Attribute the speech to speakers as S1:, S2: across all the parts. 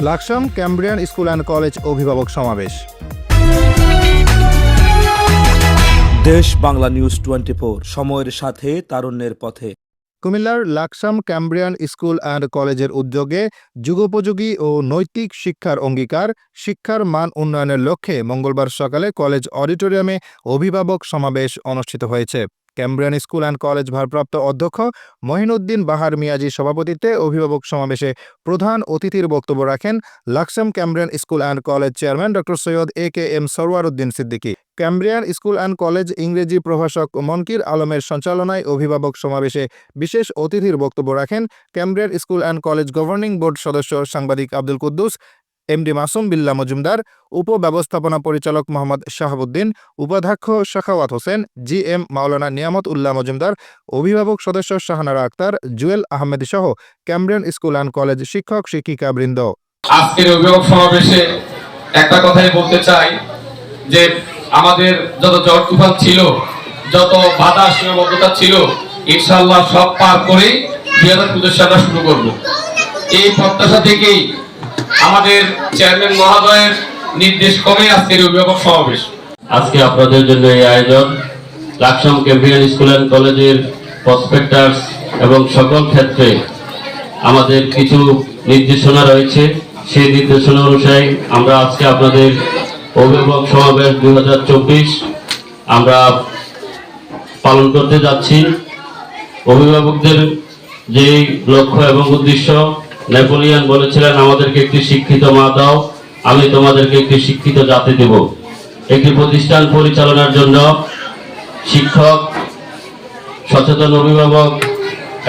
S1: Laksam Cambrian school and college অভিভাবক সমাবেশ।
S2: দেশ বাংলা নিউজ টোয়েন্টি সময়ের সাথে তারুণ্যের পথে।
S1: কুমিল্লার লাকসাম ক্যাম্ব্রিয়ান স্কুল অ্যান্ড কলেজের উদ্যোগে যুগোপযোগী ও নৈতিক শিক্ষার অঙ্গীকার শিক্ষার মান উন্নয়নের লক্ষ্যে মঙ্গলবার সকালে কলেজ অডিটোরিয়ামে অভিভাবক সমাবেশ অনুষ্ঠিত হয়েছে। ক্যাম্ব্রিয়ান স্কুল অ্যান্ড কলেজ ভারপ্রাপ্ত অধ্যক্ষ মহিনুদ্দিন বাহার মিয়াজি সভাপতিত্বে অভিভাবক সমাবেশে প্রধান অতিথির বক্তব্য রাখেন Laksam Cambrian school and college chairman doctor Syed A K M Sarwar Uddin Siddiqui Cambrian school and college ইংরেজি প্রভাষক মনকির আলমের সঞ্চালনায় অভিভাবক সমাবেশে বিশেষ অতিথির বক্তব্য রাখেন Cambrian school and college governing board সদস্য সাংবাদিক আব্দুল কুদ্দুস এমডি মাসুম বিল্লা মজুমদার, উপব্যবস্থাপনা পরিচালক মোহাম্মদ শাহাবুদ্দিন, উপাধ্যক্ষ শাখাওয়াত হোসেন, জি এম মাওলানা নিয়ামত উল্লাহ মজুমদার, অভিভাবক সদস্য শাহানারা আক্তার, জুয়েল আহমেদ সহ ক্যাম্ব্রিয়ান স্কুল অ্যান্ড কলেজ শিক্ষক শিক্ষিকা বৃন্দ
S3: আজকের অভিভাবক সমাবেশে একটা কথাই বলতে চাই, যে আমাদের যত ঝড় তুফান ছিল, যত বাধা সীমাবদ্ধতা ছিল ইনশাল্লাহ সব পার করেই দুই হাজার পঁচিশ শুরু করব। এই প্রত্যাশা থেকেই আমাদের চেয়ারম্যান মহোদয়ের নির্দেশ ক্রমে আজকের অভিভাবক সমাবেশ।
S4: আজকে আপনাদের জন্য এই আয়োজন। লাকসাম ক্যাম্পিয়ান স্কুল অ্যান্ড কলেজের প্রসপেক্টার্স এবং সকল ক্ষেত্রে আমাদের কিছু নির্দেশনা রয়েছে। সেই নির্দেশনা অনুযায়ী আমরা আজকে আপনাদের অভিভাবক সমাবেশ দু হাজার চব্বিশ আমরা পালন করতে যাচ্ছি। অভিভাবকদের যে লক্ষ্য এবং উদ্দেশ্য নেপোলিয়ান বলেছিলেন, আমাদেরকে একটি শিক্ষিত মা দাও, আমি তোমাদেরকে একটি শিক্ষিত জাতি দেব। একটি প্রতিষ্ঠান পরিচালনার জন্য শিক্ষক, সচেতন অভিভাবক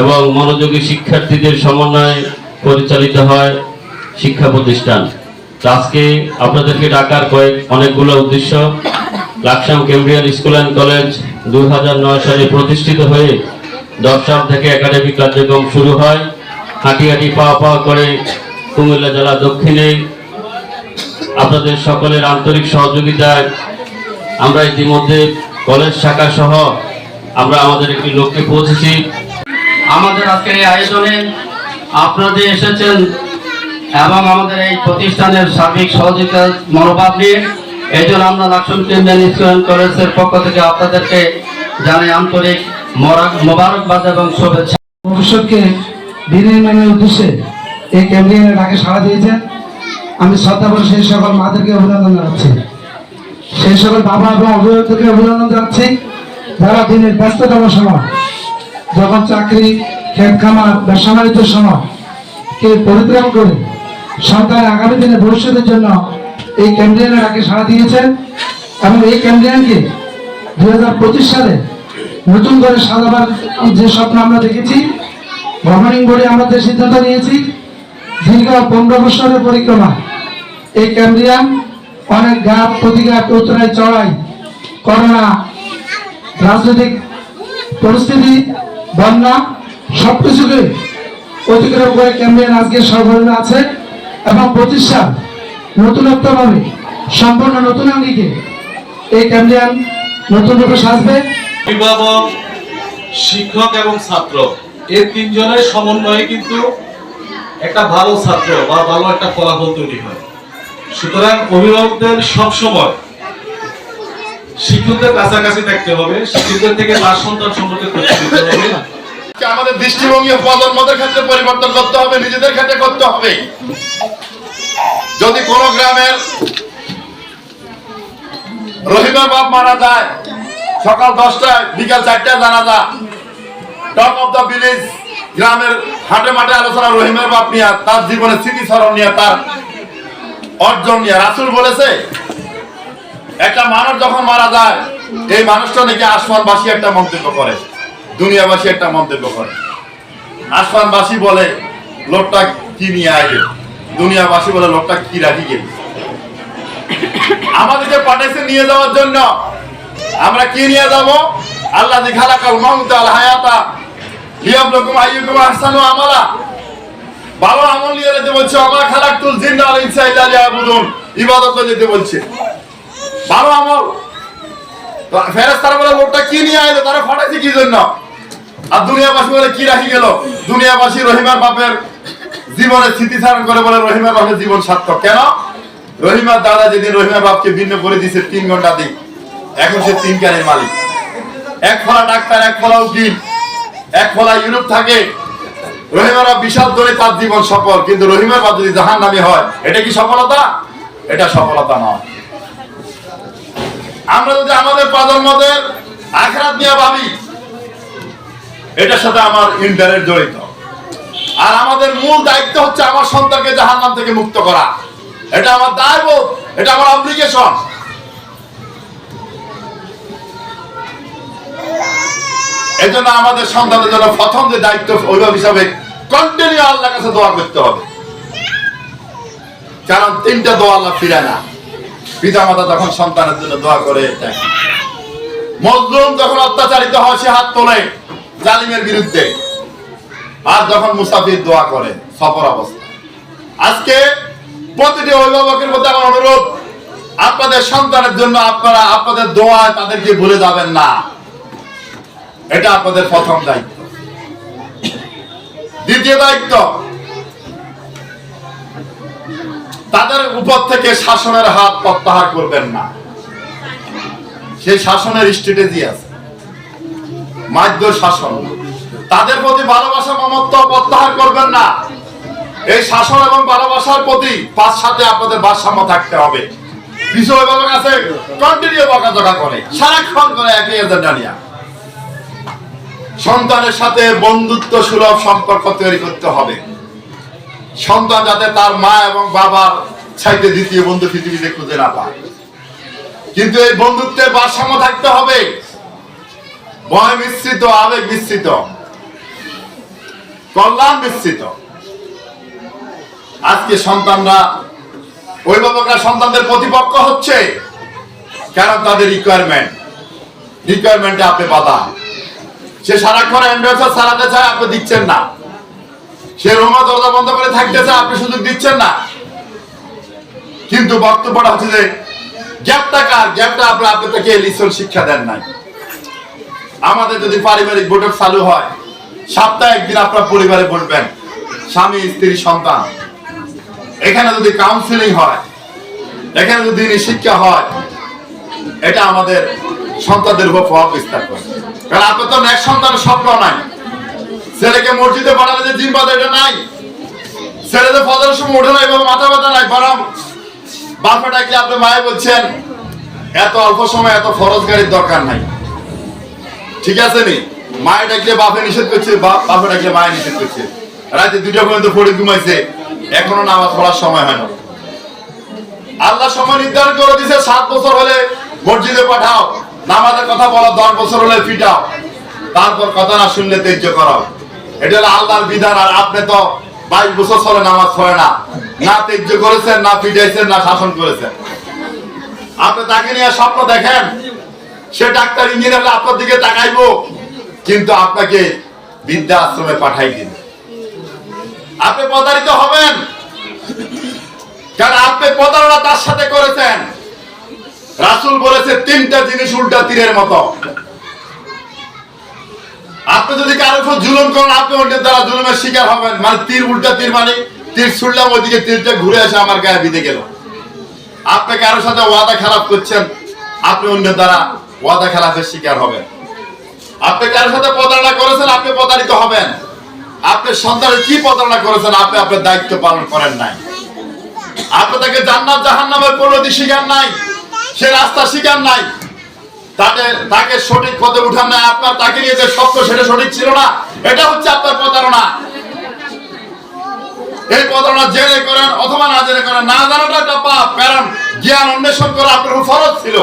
S4: এবং মনোযোগী শিক্ষার্থীদের সমন্বয়ে পরিচালিত হয় শিক্ষা প্রতিষ্ঠান। আজকে আপনাদেরকে ডাকার কয়েক, অনেকগুলো উদ্দেশ্য। Laksam Cambrian school and college দু হাজার নয় সালে প্রতিষ্ঠিত হয়ে দশ থেকে একাডেমিক কার্যক্রম শুরু হয়। হাঁটি হাঁটি পাওয়া পাওয়া করে কুমিল্লা জেলা দক্ষিণে। আপনাদের সকলের আন্তরিক সহযোগিতায় আমরা ইতিমধ্যে কলেজ শাখা সহ আমরা আমাদের একটি লক্ষ্যে পৌঁছেছি।
S5: আমাদের আজকের এই আয়োজনে আপনাদের এসেছেন এবং আমাদের এই প্রতিষ্ঠানের সার্বিক সহযোগিতার মনোভাব নিয়ে। এই জন্য আমরা লাকসম কেন্দ্রিয়ান স্কুল কলেজের পক্ষ থেকে আপনাদেরকে জানাই আন্তরিক মোবারকবাদ এবং শুভেচ্ছা।
S6: ভবিষ্যৎকে বিনির্মাণের উদ্দেশ্যে এই ক্যাম্পিয়নের ডাকে সাড়া দিয়েছেন। আমি শ্রদ্ধা করে সেই সকল মাদেরকে অভিনন্দন জানাচ্ছি। সেই সকল বাবা এবং অভিভাবকদেরকে অভিনন্দন জানাচ্ছি। যারা দিনের ব্যস্ততম সময়, যখন চাকরি ক্ষেত খামার, ব্যবসা বাণিজ্যের সময় কে পরিত্রাণ করে সন্তানের আগামী দিনে ভবিষ্যতের জন্য এই ক্যাম্পিয়নের ডাকে সাড়া দিয়েছেন এবং এই ক্যাম্পিয়নকে দু সালে নতুন করে সাজাবার যে স্বপ্ন আমরা দেখেছি গভর্নিং বোর্ডে আমরা যে সিদ্ধান্ত নিয়েছি, দীর্ঘ পনেরো বছরের পরিক্রমা। এই ক্যাম্বিয়াম অনেক গাপ প্রতিঘাত উত্তরায় চড়াই করোনা, রাজনৈতিক পরিস্থিতি, বন্যা সব কিছুকে অতিক্রম করে ক্যাম্বিয়ান আজকে সর্বনিম্ন আছে এবং সাল নতুনত্বভাবে, সম্পূর্ণ নতুন আঙ্গিকে এই ক্যাম্বিয়ান নতুন রূপে সাজবে।
S7: অভিভাবক, শিক্ষক এবং ছাত্র। এই তিনজনের সমন্বয়ে কিন্তু একটা ভালো ছাত্র বা ভালো একটা ফলাফল তৈরি হয়। সুতরাং অভিভাবকদের সবসময় শিক্ষকদের কাছাকাছি থাকতে হবে, শিক্ষকদের থেকে তার সন্তান সম্পর্কে
S8: আমাদের দৃষ্টিভঙ্গি প্রজন্মদের ক্ষেত্রে পরিবর্তন করতে হবে, নিজেদের ক্ষেত্রে করতে হবে। যদি কোন গ্রামের রহিমা বাপ মারা যায়, সকাল দশটায়, বিকাল চারটায় জানা যা টক অফ দ্য ভিলেজ গ্রামের হাটে মাঠে আলোচনা, রহিমের বাপ নিয়ে, তার জীবনের স্মৃতিস্মরণ নিয়ে, তার অর্জন নিয়ে। রাসুল বলেছে, একটা মানুষ যখন মারা যায়, এই মানুষটা নাকি আসমানবাসী একটা মন্তব্য করে, দুনিয়াবাসী একটা মন্তব্য করে। আসমানবাসী বলে, লোকটা কি নিয়ে আগে দুনিয়াবাসী বলে, লোকটা কি রাখি গেল? আমাদেরকে পাঠাইছে নিয়ে যাওয়ার জন্য। আমরা কি নিয়ে যাব? আল্লাহ দি খালাকাল মাউত হায়াতা জীবনে স্মৃতিচারণ করে বলে রহিমার বাপের জীবন সার্থক। কেন? রহিমার দাদা যেদিন রহিমার বাপকে ভিন্ন করে দিয়েছে তিন ঘণ্টা দিন, এখন সে তিন মালিক। এক ফলা ডাক্তার, এক ফলা এক ফলা ইউরোপ থাকে। রহিমার বিশাল ধরে তার জীবন সফল। কিন্তু রহিমার বাপ যদি জাহান নামে হয়, এটা কি সফলতা? এটা সফলতা নয়। আমরা যদি আমাদের প্রজন্মদের আখরাত নিয়ে ভাবি, এটার সাথে আমার ইন্টারনেট জড়িত। আর আমাদের মূল দায়িত্ব হচ্ছে আমার সন্তানকে জাহান্নাম থেকে মুক্ত করা। এটা আমার দায়বোধ এটা আমার অব্লিগেশন এজন্য আমাদের সন্তানের জন্য প্রথম যে দায়িত্ব অভিভাবক হিসাবে কন্টিনিউ আল্লাহর কাছে দোয়া করতে হবে। কারণ তিনটা দোয়া আল্লাহ ফিরায় না। পিতা মাতা যখন সন্তানের জন্য দোয়া করে মজলুম যখন অত্যাচারিত হয়, সে হাত তোলে জালিমের বিরুদ্ধে। আর যখন মুসাফির দোয়া করে, সফর অবস্থা। আজকে প্রতিটি অভিভাবকের মধ্যে আমার অনুরোধ, আপনাদের সন্তানের জন্য আপনারা, আপনাদের দোয়া তাদেরকে ভুলে যাবেন না। এটা আপনাদের প্রথম দায়িত্ব। দ্বিতীয় দায়িত্ব, তাদের উপর থেকে শাসনের হাত প্রত্যাহার করবেন না। সেই শাসনের স্ট্র্যাটেজি আছে। মাধ্য শাসন। তাদের প্রতি ভালোবাসা, মমত্ব প্রত্যাহার করবেন না। এই শাসন এবং ভালোবাসার প্রতি পাঁচ সাথে আপনাদের ভারসাম্য থাকতে হবে। কিছু অভিভাবক আছে কন্টিনিউ বকাঝকা করে। সারাক্ষণ করে একই এজেন্ডা নিয়ে। সন্তানের সাথে বন্ধুত্ব সুলভ সম্পর্ক তৈরি করতে হবে। সন্তান যাতে তার মা এবং বাবার চাইতে দ্বিতীয় বন্ধু পৃথিবীতে খুঁজে না পায়। কিন্তু এই বন্ধুত্বের ভারসাম্য থাকতে হবে। ভয় মিশ্রিত, আবেগ মিশ্রিত, কল্যাণ মিশ্রিত। আজকে সন্তানরা, অভিভাবকরা সন্তানদের প্রতিপক্ষ হচ্ছে, কারণ তাদের রিকোয়ারমেন্ট রিকোয়ারমেন্টে আপনি বাধা। সে সারাক্ষণ অ্যান্ড্রয়েড চালাতে চায়, আপনি দিচ্ছেন না। সে রোমা দরজা বন্ধ করে থাকতে চায়, আপনি সুযোগ দিচ্ছেন না। কিন্তু বক্তব্যটা হচ্ছে যে, গ্যাপটা কার? গ্যাপটা আপনি আপনি তাকে লিসন শিক্ষা দেন নাই। আমাদের যদি পারিবারিক বৈঠক চালু হয়, সপ্তাহে একদিন আপনার পরিবারে বলবেন স্বামী, স্ত্রী, সন্তান। এখানে যদি কাউন্সিলিং হয়, এখানে যদি শিক্ষা হয়, এটা আমাদের সন্তানদের উপর প্রভাব বিস্তার করে কারণ আপনার তো এক সন্তানের স্বপ্ন নাই। ছেলেকে মসজিদে পাঠালে যে জিম্বাদ এটা নাই। ছেলেদের ফজরের সময় ওঠে না, এভাবে মাথা ব্যথা নাই, বরং বাপা ডাকলে আপনি মায়ে বলছেন, এত অল্প সময় এত ফরজ দরকার নাই। ঠিক আছে নি? মায়ে ডাকলে বাপে নিষেধ করছে, বাপে ডাকলে মায়ে নিষেধ করছে। রাতে দুইটা পর্যন্ত পড়ে ঘুমাইছে, এখনও নামাজ পড়ার সময় হয় না। আল্লাহ সময় নির্ধারণ করে দিছে সাত বছর হলে মসজিদে পাঠাও। নামাজের কথা বলো, দশ বছর হলে ফিটাও। তারপর কথা না শুনলে তেজ্য করো এটা হলো আল্লাহর বিধান, আর আপনি তো বাইশ বছর চলে নামাজ পড়ে না। না তেজ্য করেছেন না ফিটাইছেন, না শাসন করেছেন। আপনি তাকে নিয়ে স্বপ্ন দেখেন। সে ডাক্তার, ইঞ্জিনিয়ার, আপনার দিকে তাকাইবো। কিন্তু আপনাকে বিদ্যা আশ্রমে পাঠাই দিন। আপনি প্রতারিত হবেন। কারণ আপনি প্রতারণা তার সাথে করেছেন। রাসুল বলেছে, তিনটা জিনিস উল্টা তীরের মতো। আপনি যদি কারোর উপর জুলুম করেন, আপনি অন্যের দ্বারা জুলুমের শিকার হবেন। মানে তীর উল্টা তীর মানে তীর ছুড়লাম, ওইদিকে তীরটা ঘুরে আসে আমার গায়ে বিঁধে গেল। আপনি কারোর সাথে ওয়াদা খারাপ করছেন, আপনি অন্যের দ্বারা ওয়াদা খারাপের শিকার হবেন। আপনি কারোর সাথে প্রতারণা করেছেন, আপনি প্রতারিত হবেন। আপনি সন্তানের কি প্রতারণা করেছেন, আপনি আপনার দায়িত্ব পালন করেন নাই। আপনি তাকে জান্নাত জাহান্নামের পরিণতি শিকার নাই। সে রাস্তা শিকার নাই। তাকে তাকে সঠিক পথে উঠান নাই। আপনার তাকে নিয়ে যে স্বপ্ন, সেটা সঠিক ছিল না। এটা হচ্ছে আপনার প্রতারণা। এই প্রতারণা জেনে করেন অথবা না জেনে করেন, না জানাটা একটা পাপ। কারণ জ্ঞান অন্বেষণ করা আপনার ফরজ ছিল।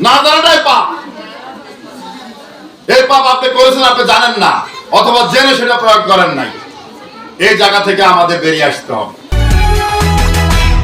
S8: না জানাটাই পাপ। এই পাপ আপনি করেছেন, আপনি জানেন না। অথবা জেনে সেটা প্রয়োগ করেন নাই। এই জায়গা থেকে আমাদের বেরিয়ে আসতে হবে।